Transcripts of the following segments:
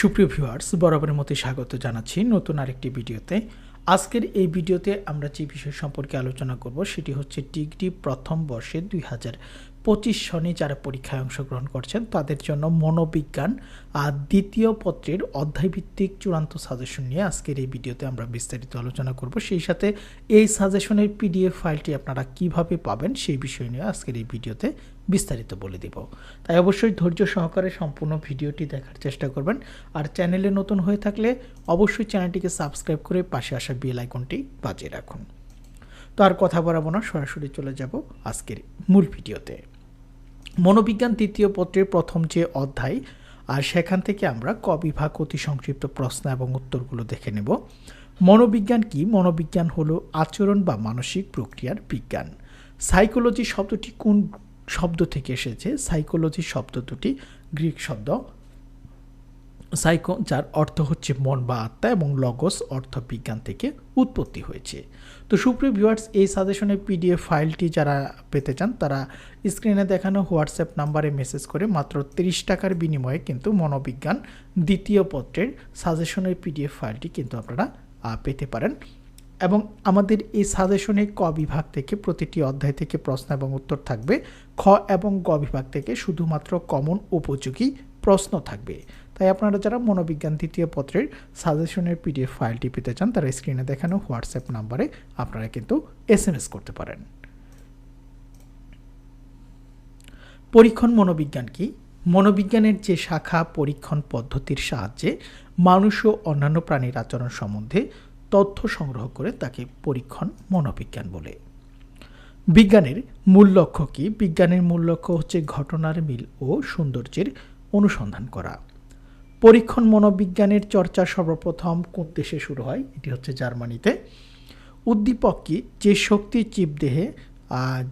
সুপ্রিয় ভিউয়ার্স, বরাবরের মতো স্বাগত জানাচ্ছি নতুন আরেকটি ভিডিওতে। আজকের এই ভিডিওতে আমরা যে বিষয় সম্পর্কে আলোচনা করব সেটি হচ্ছে ডিগ্রি প্রথম বর্ষে দুই হাজার পঁচিশ সনে যারা পরীক্ষায় অংশগ্রহণ করছেন, তাদের জন্য মনোবিজ্ঞান আর দ্বিতীয় পত্রের অধ্যায়ভিত্তিক চূড়ান্ত সাজেশন নিয়ে আজকের এই ভিডিওতে আমরা বিস্তারিত আলোচনা করব। সেই সাথে এই সাজেশনের পিডিএফ ফাইলটি আপনারা কীভাবে পাবেন সেই বিষয় নিয়ে আজকের এই ভিডিওতে বিস্তারিত বলে দেব। তাই অবশ্যই ধৈর্য সহকারে সম্পূর্ণ ভিডিওটি দেখার চেষ্টা করবেন। আর চ্যানেলে নতুন হয়ে থাকলে অবশ্যই চ্যানেলটিকে সাবস্ক্রাইব করে পাশে আসা বেল আইকনটি বাজিয়ে রাখুন। তো আর কথা বাড়াবো না, সরাসরি চলে যাব আজকের মূল ভিডিওতে। মনোবিজ্ঞান তৃতীয় পত্রের প্রথম যে অধ্যায়, আর সেখান থেকে আমরা কবিভাগ বিভাগ অতি সংক্ষিপ্ত প্রশ্ন এবং উত্তরগুলো দেখে নেব। মনোবিজ্ঞান কি? মনোবিজ্ঞান হলো আচরণ বা মানসিক প্রক্রিয়ার বিজ্ঞান। সাইকোলজি শব্দটি কোন শব্দ থেকে এসেছে? সাইকোলজি শব্দ দুটি, গ্রিক শব্দ সাইকো যার অর্থ হচ্ছে মন বা আত্মা এবং লগস অর্থ বিজ্ঞান থেকে উৎপত্তি হয়েছে। তো সুপ্রিয় ভিউয়ার্স, এই সাজেশনের পিডিএফ ফাইলটি যারা পেতে চান, তারা স্ক্রিনে দেখানো হোয়াটসঅ্যাপ নাম্বারে মেসেজ করে মাত্র তিরিশ টাকার বিনিময়ে কিন্তু মনোবিজ্ঞান দ্বিতীয় পত্রের সাজেশনের পিডিএফ ফাইলটি কিন্তু আপনারা পেতে পারেন। এবং আমাদের এই সাজেশনে ক বিভাগ থেকে প্রতিটি অধ্যায় থেকে প্রশ্ন এবং উত্তর থাকবে। খ এবং গ বিভাগ থেকে শুধুমাত্র কমন উপযোগী প্রশ্ন থাকবে। তাই আপনারা যারা মনোবিজ্ঞান তৃতীয় পত্রের সাজেশনের পিডিএফ ফাইলটি পেতে চান, তারা স্ক্রিনে দেখানো হোয়াটসঅ্যাপ নাম্বারে আপনারা কিন্তু এস করতে পারেন। পরীক্ষণ মনোবিজ্ঞান কি? মনোবিজ্ঞানের যে শাখা পরীক্ষণ পদ্ধতির সাহায্যে মানুষ ও অন্যান্য প্রাণীর আচরণ সম্বন্ধে তথ্য সংগ্রহ করে তাকে পরীক্ষণ মনোবিজ্ঞান বলে। বিজ্ঞানের মূল লক্ষ্য কি? বিজ্ঞানের মূল লক্ষ্য হচ্ছে ঘটনার মিল ও সৌন্দর্যের অনুসন্ধান করা। পরীক্ষণ মনোবিজ্ঞানের চর্চা সর্বপ্রথম কোন দেশে শুরু হয়? এটি হচ্ছে জার্মানিতে। উদ্দীপক কি? যে শক্তি জীবদেহে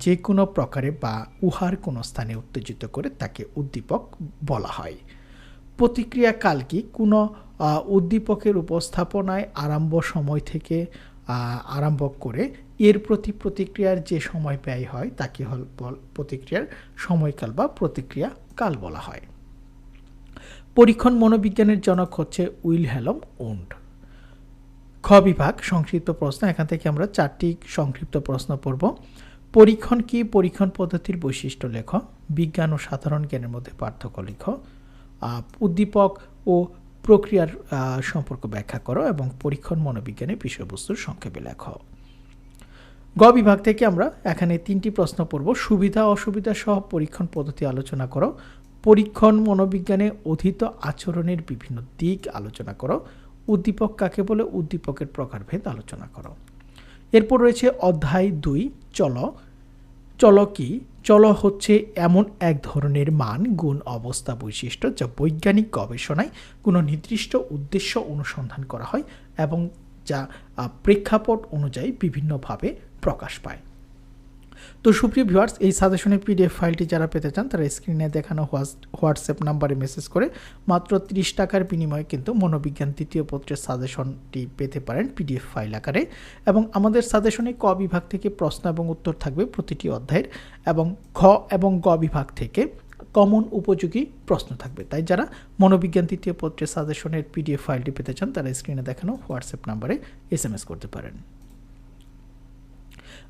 যে কোনো প্রকারে বা উহার কোনো স্থানে উত্তেজিত করে তাকে উদ্দীপক বলা হয়। প্রতিক্রিয়া কাল কি? কোনো উদ্দীপকের উপস্থাপনায় আরম্ভ সময় থেকে আরম্ভ করে এর প্রতি প্রতিক্রিয়ার যে সময় ব্যয় হয়, তাকে হল প্রতিক্রিয়ার সময়কাল বা প্রতিক্রিয়া কাল বলা হয়। পরীক্ষণ মনোবিজ্ঞানের জনক হচ্ছে উইল হ্যালম উন্ড খ বিভাগ, সংক্ষিপ্ত প্রশ্ন। এখান থেকে আমরা চারটি সংক্ষিপ্ত প্রশ্ন পড়ব। পরীক্ষণ কি? পরীক্ষণ পদ্ধতির বৈশিষ্ট্য লেখ। বিজ্ঞান ও সাধারণ জ্ঞানের মধ্যে পার্থক্য লেখ। উদ্দীপক ও প্রক্রিয়ার সম্পর্ক ব্যাখ্যা করো এবং পরীক্ষণ মনোবিজ্ঞানের বিষয়বস্তুর সংক্ষেপে লেখ। গ বিভাগ থেকে আমরা এখানে তিনটি প্রশ্ন পড়ব। সুবিধা অসুবিধা সহ পরীক্ষণ পদ্ধতি আলোচনা করো। পরীক্ষণ, মনোবিজ্ঞানে অধীত আচরণের বিভিন্ন দিক আলোচনা করো। উদ্দীপক কাকে বলে? উদ্দীপকের প্রকারভেদ আলোচনা করো। এরপর রয়েছে অধ্যায় দুই, চল। চল কি? চল হচ্ছে এমন এক ধরনের মান, গুণ, অবস্থা, বৈশিষ্ট্য যা বৈজ্ঞানিক গবেষণায় কোনো নির্দিষ্ট উদ্দেশ্য অনুসন্ধান করা হয় এবং যা প্রেক্ষাপট অনুযায়ী বিভিন্নভাবে প্রকাশ পায়। তো সুপ্রিয় ভিউয়ার্স, এই সাজেশনের পিডিএফ ফাইলটি যারা পেতে চান, তারা স্ক্রিনে দেখানো হোয়াটসঅ্যাপ নাম্বারে মেসেজ করে মাত্র তিরিশ টাকার বিনিময়ে কিন্তু মনোবিজ্ঞান তৃতীয় পত্রের সাজেশনটি পেতে পারেন পিডিএফ ফাইল আকারে। এবং আমাদের সাজেশনে ক বিভাগ থেকে প্রশ্ন এবং উত্তর থাকবে প্রতিটি অধ্যায়ের এবং খ এবং গ বিভাগ থেকে কমন উপযোগী প্রশ্ন থাকবে। তাই যারা মনোবিজ্ঞান তৃতীয় পত্রের সাজেশনের পিডিএফ ফাইলটি পেতে চান, তারা স্ক্রিনে দেখানো হোয়াটসঅ্যাপ নাম্বারে এস করতে পারেন।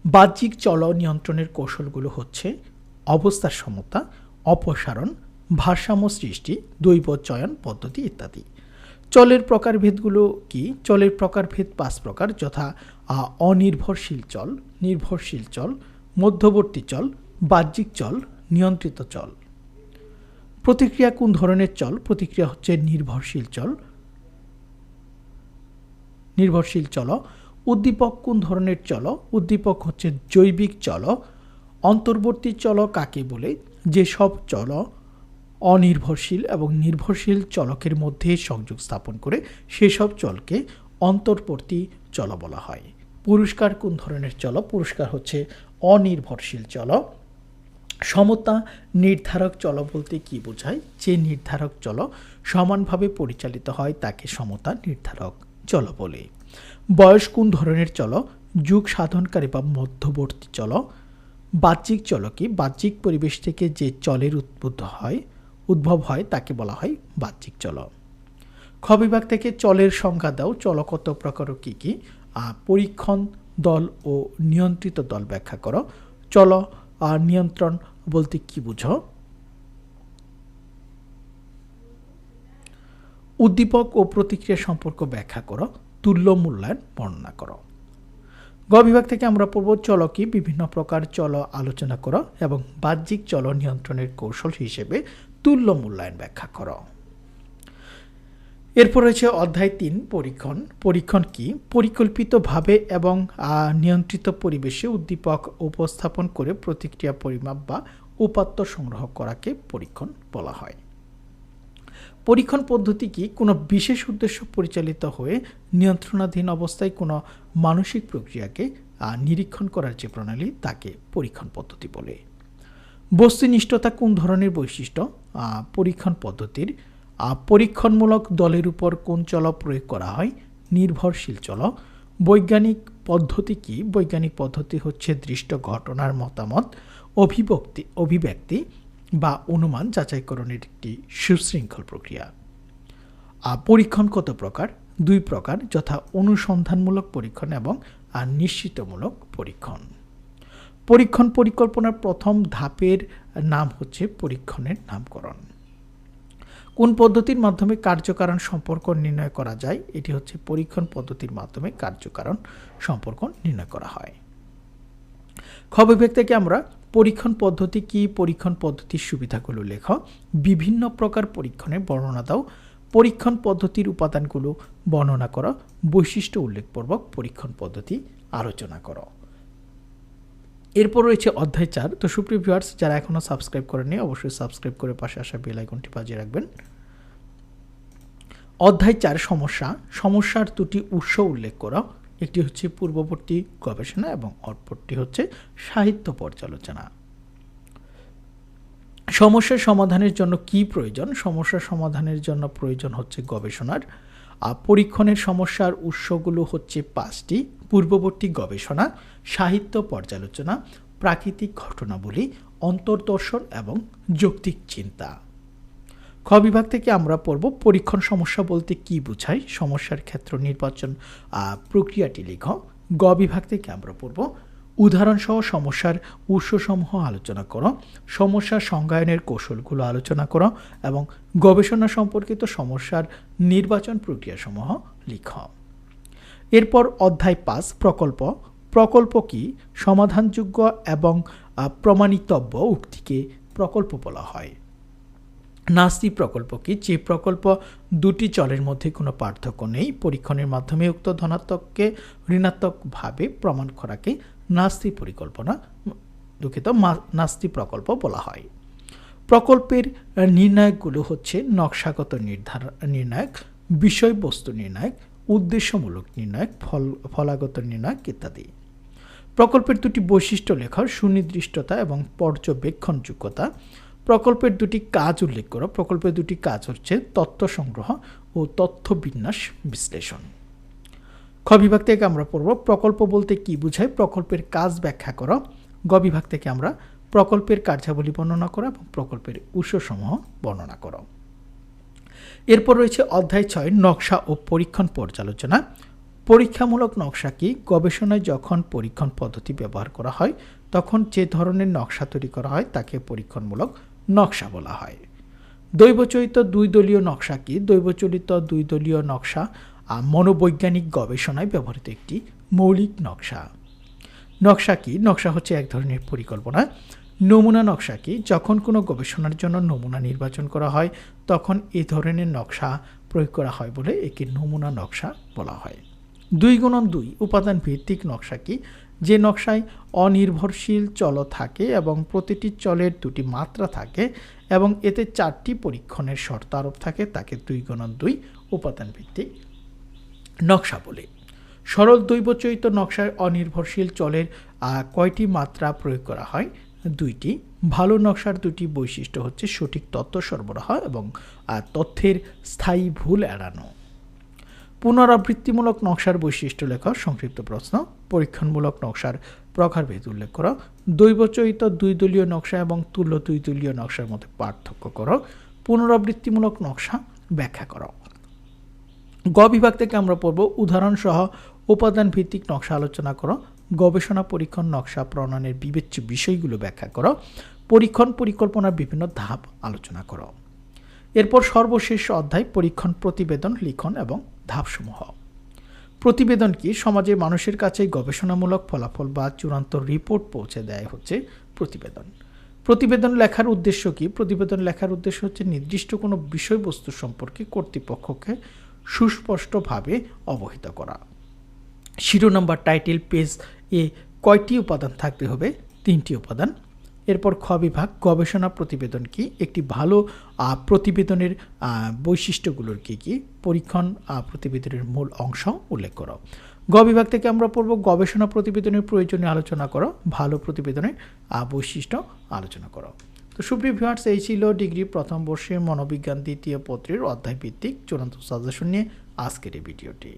বাহ্যিক চল নিয়ন্ত্রণের কৌশলগুলো হচ্ছে অবস্থার সমতা অপসারণ, ভারসাম্য সৃষ্টি দৈব চয়ন পদ্ধতি ইত্যাদি। চলের প্রকারভেদগুলো কি? চলের প্রকারভেদ পাঁচ প্রকার যথা অনির্ভরশীল চল, নির্ভরশীল চল, মধ্যবর্তী চল, বাহ্যিক চল, নিয়ন্ত্রিত চল। প্রতিক্রিয়া কোন ধরনের চল? প্রতিক্রিয়া হচ্ছে নির্ভরশীল চল। নির্ভরশীল চল উদ্দীপক কোন ধরনের চল? উদ্দীপক হচ্ছে জৈবিক চল। অন্তর্বর্তী চল কাকে বলে? যেসব চল অনির্ভরশীল এবং নির্ভরশীল চলকের মধ্যে সংযোগ স্থাপন করে সেসব চলকে অন্তর্বর্তী চল বলা হয়। পুরস্কার কোন ধরনের চল? পুরস্কার হচ্ছে অনির্ভরশীল চল। সমতা নির্ধারক চল বলতে কি বোঝায়? যে নির্ধারক চল সমানভাবে পরিচালিত হয় তাকে সমতা নির্ধারক চল বলে। বয়স কোন ধরনের চল? যুগ সাধনকারী বা মধ্যবর্তী চল। বাহ্যিক চলকে বাহ্যিক পরিবেশ থেকে যে চলের উদ্বুদ্ধ হয় উদ্ভব হয় তাকে বলা হয় বাহ্যিক চল। খ বিভাগ থেকে চলের সংজ্ঞা দাও। চল কত প্রকার কী কী? পরীক্ষণ দল ও নিয়ন্ত্রিত দল ব্যাখ্যা করো। চল আহ, নিয়ন্ত্রণ বলতে কি বুঝো? উদ্দীপক ও প্রতিক্রিয়া সম্পর্ক ব্যাখ্যা করো। তুল্য মূল্যায়ন বর্ণনা করো। গ বিভাগ থেকে আমরা পড়ব কি, বিভিন্ন প্রকার চল আলোচনা করো এবং বাহ্যিক চল নিয়ন্ত্রণের কৌশল হিসেবে তুল্য মূল্যায়ন ব্যাখ্যা করো। এরপর রয়েছে অধ্যায় তিন, পরীক্ষণ। পরীক্ষণ কি? পরিকল্পিতভাবে এবং নিয়ন্ত্রিত পরিবেশে উদ্দীপক উপস্থাপন করে প্রতিক্রিয়া পরিমাপ বা উপাত্ত সংগ্রহ করাকে পরীক্ষণ বলা হয়। পরীক্ষণ পদ্ধতি কি? কোনো বিশেষ উদ্দেশ্য পরিচালিত হয়ে নিয়ন্ত্রণাধীন অবস্থায় কোনো মানসিক প্রক্রিয়াকে নিরীক্ষণ করার যে প্রণালী, তাকে পরীক্ষণ পদ্ধতি বলে। বস্তুনিষ্ঠতা কোন ধরনের বৈশিষ্ট্য? পরীক্ষণ পদ্ধতির পরীক্ষণমূলক দলের উপর কোন চল প্রয়োগ করা হয়? নির্ভরশীল চল বৈজ্ঞানিক পদ্ধতি কি? বৈজ্ঞানিক পদ্ধতি হচ্ছে দৃষ্ট ঘটনার মতামত, অভিব্যক্তি অভিব্যক্তি বা অনুমান যাচাইকরণের একটি সুশৃঙ্খল প্রক্রিয়া। পরীক্ষণ কত প্রকার, দুই প্রকার যথা অনুসন্ধানমূলক পরীক্ষণ এবং নিশ্চিতমূলক পরীক্ষণ। পরীক্ষণ পরিকল্পনার প্রথম ধাপের নাম হচ্ছে পরীক্ষণের নামকরণ। কোন পদ্ধতির মাধ্যমে কার্যকারণ সম্পর্ক নির্ণয় করা যায়, এটি হচ্ছে পরীক্ষণ পদ্ধতির মাধ্যমে কার্যকারণ সম্পর্ক নির্ণয় করা হয়। খ বিভাগ থেকে আমরা পরীক্ষণ পদ্ধতি কি? পরীক্ষণ পদ্ধতির সুবিধাগুলো লেখ। বিভিন্ন প্রকার পরীক্ষণের বর্ণনা দাও। পরীক্ষণ পদ্ধতির উপাদানগুলো বর্ণনা করো। বৈশিষ্ট্য উল্লেখপূর্বক পরীক্ষণ পদ্ধতি আলোচনা করো। এরপর রয়েছে অধ্যায় চার। তো সুপ্রিয় ভিউয়ার্স, যারা এখনও সাবস্ক্রাইব করেনি অবশ্যই সাবস্ক্রাইব করে পাশে আসা বেল আইকনটি বাজিয়ে রাখবেন। অধ্যায় চার, সমস্যা। সমস্যার দুটি উৎস উল্লেখ করো। একটি হচ্ছে পূর্ববর্তী গবেষণা এবং অপরটি হচ্ছে সাহিত্য পর্যালোচনা। সমস্যার সমাধানের জন্য কি প্রয়োজন? সমস্যা সমাধানের জন্য প্রয়োজন হচ্ছে গবেষণার। পরীক্ষণের সমস্যার উৎসগুলো হচ্ছে পাঁচটি। পূর্ববর্তী গবেষণা, সাহিত্য পর্যালোচনা, প্রাকৃতিক ঘটনাবলী, অন্তর্দর্শন এবং যৌক্তিক চিন্তা। খ বিভাগ থেকে আমরা পড়ব পরীক্ষণ সমস্যা বলতে কি বোঝায়, সমস্যার ক্ষেত্র নির্বাচন প্রক্রিয়াটি লিখ। গ বিভাগ থেকে আমরা পড়ব উদাহরণসহ সমস্যার উৎসসমূহ আলোচনা করো সমস্যার সংজ্ঞায়নের কৌশলগুলো আলোচনা করো এবং গবেষণা সম্পর্কিত সমস্যার নির্বাচন প্রক্রিয়াসমূহ লিখ। এরপর অধ্যায় পাঁচ, প্রকল্প। প্রকল্প কি? সমাধানযোগ্য এবং প্রমাণিতব্য উক্তিকে প্রকল্প বলা হয়। নাস্তি প্রকল্প কি? যে প্রকল্প দুটি চলের মধ্যে কোনো পার্থক্য নেই। পরীক্ষণের মাধ্যমে উক্ত ধনাত্মককে ঋণাত্মকভাবে প্রমাণ করাকে নাস্তি পরিকল্পনা, দুঃখিত নাস্তি প্রকল্প বলা হয়। প্রকল্পের নির্ণায়কগুলো হচ্ছে নকশাগত নির্ধারণ নির্ণায়ক, বিষয়বস্তু নির্ণায়ক, উদ্দেশ্যমূলক নির্ণায়ক, ফল, ফলাগত নির্ণায়ক ইত্যাদি। প্রকল্পের দুটি বৈশিষ্ট্য লেখার সুনির্দিষ্টতা এবং পর্যবেক্ষণযোগ্যতা প্রকল্পের দুটি কাজ উল্লেখ করো। প্রকল্পের দুটি কাজ হচ্ছে তথ্য সংগ্রহ ও তথ্য বিন্যাস বিশ্লেষণ। খ বিভাগ থেকে আমরা পড়ব, প্রকল্প বলতে কি বোঝায়? প্রকল্পের কাজ ব্যাখ্যা করো। গ বিভাগ থেকে আমরা প্রকল্পের কার্যাবলী বর্ণনা করো এবং প্রকল্পের উৎসসমূহ বর্ণনা করো। এরপর রয়েছে অধ্যায় ছয়, নকশা ও পরীক্ষণ পর্যালোচনা। পরীক্ষামূলক নকশা কি? গবেষণায় যখন পরীক্ষণ পদ্ধতি ব্যবহার করা হয়, তখন যে ধরনের নকশা তৈরি করা হয়, তাকে পরীক্ষণমূলক নকশা বলা হয়। দৈবচলিত দুই দলীয় নকশা কি? দৈবচলিত দুই দলীয় নকশা মনোবৈজ্ঞানিক গবেষণায় ব্যবহৃত একটি মৌলিক নকশা। নকশা কি? নকশা হচ্ছে এক ধরনের পরিকল্পনা। নমুনা নকশা কি? যখন কোনো গবেষণার জন্য নমুনা নির্বাচন করা হয়, তখন এ ধরনের নকশা প্রয়োগ করা হয় বলে একে নমুনা নকশা বলা হয়। দুই গুণন দুই উপাদান ভিত্তিক নকশা কি? যে নকশায় অনির্ভরশীল চল থাকে এবং প্রতিটি চলের দুটি মাত্রা থাকে এবং এতে চারটি পরীক্ষণের শর্ত আরোপ থাকে, তাকে দুই গুণন দুই উপাদান ভিত্তিক নকশা বলে। সরল দৈবচয়িত নকশায় অনির্ভরশীল চলের কয়টি মাত্রা প্রয়োগ করা হয়? দুইটি। ভালো নকশার দুটি বৈশিষ্ট্য হচ্ছে সঠিক তথ্য সরবরাহ এবং তথ্যের স্থায়ী ভুল এড়ানো। পুনরাবৃত্তিমূলক নকশার বৈশিষ্ট্য লেখা সংক্ষিপ্ত প্রশ্ন, পরীক্ষণমূলক নকশার প্রকারভেদ উল্লেখ করো দৈবচয়িত দুই দলীয় নকশা এবং তুল্য দুই দলীয় নকশার মধ্যে পার্থক্য করো, পুনরাবৃত্তিমূলক নকশা ব্যাখ্যা করো। গ বিভাগ থেকে আমরা পড়ব উদাহরণ সহ উপাদান ভিত্তিক নকশা আলোচনা করো, গবেষণা পরীক্ষণ নকশা প্রণয়নের বিবেচ্য বিষয়গুলো ব্যাখ্যা করো, পরীক্ষণ পরিকল্পনার বিভিন্ন ধাপ আলোচনা করো। এরপর সর্বশেষ অধ্যায় পরীক্ষণ, প্রতিবেদন, লিখন এবং ধাপসমূহ। প্রতিবেদন কি? সমাজে মানুষের কাছে গবেষণামূলক ফলাফল বা চূড়ান্ত রিপোর্ট পৌঁছে দেয় হচ্ছে প্রতিবেদন। প্রতিবেদন লেখার উদ্দেশ্য কি? প্রতিবেদন লেখার উদ্দেশ্য হচ্ছে নির্দিষ্ট কোনো বিষয়বস্তু সম্পর্কে কর্তৃপক্ষকে সুস্পষ্টভাবে অবহিত করা। শিরোনাম বা টাইটেল, পেজ এ কয়টি উপাদান থাকতে হবে? তিনটি উপাদান। এরপর খ বিভাগ, গবেষণা প্রতিবেদন কি? একটি ভালো প্রতিবেদনের বৈশিষ্ট্যগুলোর কি কি? পরীক্ষণ প্রতিবেদনের মূল অংশ উল্লেখ করো। গ বিভাগ থেকে আমরা পড়ব গবেষণা প্রতিবেদনের প্রয়োজনীয় আলোচনা করো, ভালো প্রতিবেদনের বৈশিষ্ট্য আলোচনা করো। তো সুপ্রিয় ভিউয়ার্স এই ছিল ডিগ্রি প্রথম বর্ষে মনোবিজ্ঞান দ্বিতীয় পত্রের অধ্যায় ভিত্তিক চূড়ান্ত সাজেশন নিয়ে আজকের এই ভিডিওটি।